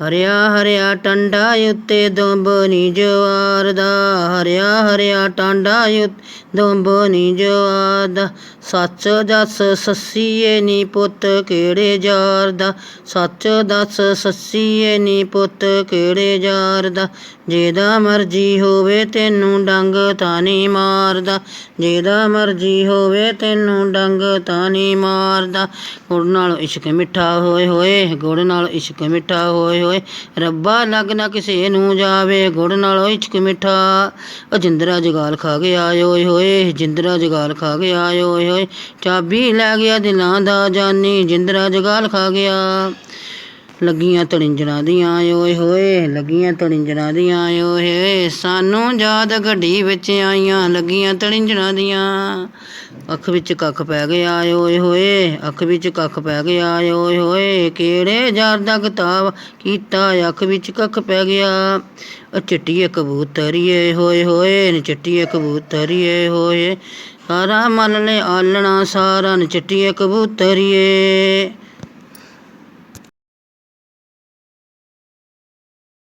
ਹਰਿਆ ਹਰਿਆ ਟੰਡਾ ਉੱਤੇ ਦੁੰਬ ਨੀ ਜਵਾਰ ਦਾ। ਹਰਿਆ ਹਰਿਆ ਟਾਂਡਾ ਉੱਤੇ ਦੁੰਬ ਨੀ ਜਵਾਰ ਦਾ। ਸੱਚ ਦੱਸ ਸੱਸੀਏ ਨੀ ਪੁੱਤ ਕਿਹੜੇ ਜਾਰ ਦਾ। ਸੱਚ ਦੱਸ ਸੱਸੀਏ ਨੀ ਪੁੱਤ ਕਿਹੜੇ ਜਾਰ ਦਾ। ਜਿਹਦਾ ਮਰਜ਼ੀ ਹੋਵੇ ਤੈਨੂੰ ਡੰਗ ਤਾਂ ਨਹੀਂ ਮਾਰਦਾ ਜਿਹਦਾ ਮਰਜ਼ੀ ਹੋਵੇ ਤੈਨੂੰ ਡੰਗ ਤਾਂ ਨਹੀਂ ਮਾਰਦਾ ਗੁੜ ਨਾਲ ਇਸ਼ਕ ਮਿੱਠਾ ਹੋਏ ਹੋਏ, ਗੁੜ ਨਾਲ ਇਸ਼ਕ ਮਿੱਠਾ ਹੋਏ ਹੋਏ ਰੱਬਾ ਲੱਗ ਨਾ ਕਿਸੇ ਨੂੰ ਜਾਵੇ, ਗੁੜ ਨਾਲ ਇਸ਼ਕ ਮਿੱਠਾ। ਉਹ ਜਿੰਦਰਾ ਜਗਾਲ ਖਾ ਗਿਆ ਓਏ ਹੋਏ, ਜਿੰਦਰਾ ਜਗਾਲ ਖਾ ਗਿਆ ਓਏ ਹੋਏ। ਚਾਬੀ ਲੈ ਗਿਆ ਦਿਲਾਂ ਦਾ ਜਾਨੀ, ਜਿੰਦਰਾ ਜਗਾਲ ਖਾ ਗਿਆ। ਲੱਗੀਆਂ ਤੜਿੰਜਰਾਂ ਦੀਆਂ, ਓਏ ਹੋਏ, ਲੱਗੀਆਂ ਤੜਿੰਜਰਾਂ ਦੀਆਂ, ਓਏ ਹੋਏ, ਸਾਨੂੰ ਯਾਦ ਗੱਡੀ ਵਿੱਚ ਆਈਆਂ, ਲੱਗੀਆਂ ਤੜਿੰਜਰਾਂ ਦੀਆਂ। ਅੱਖ ਵਿੱਚ ਕੱਖ ਪੈ ਗਿਆ, ਓਏ ਹੋਏ, ਅੱਖ ਵਿੱਚ ਕੱਖ ਪੈ ਗਿਆ, ਓਏ ਹੋਏ, ਕਿਹੜੇ ਯਾਰ ਦਾ ਕਿਤਾਬ ਕੀਤਾ, ਅੱਖ ਵਿੱਚ ਕੱਖ ਪੈ ਗਿਆ। ਚਿੱਟੀਏ ਕਬੂਤਰੀਏ, ਹੋਏ ਹੋਏ, ਨੀ ਚਿੱਟੀਏ ਕਬੂਤਰੀਏ, ਹੋਏ, ਸਾਰਾ ਮਨ ਨੇ ਆਲਣਾ, ਸਾਰਾ ਨੀ ਚਿੱਟੀਏ ਕਬੂਤਰੀਏ।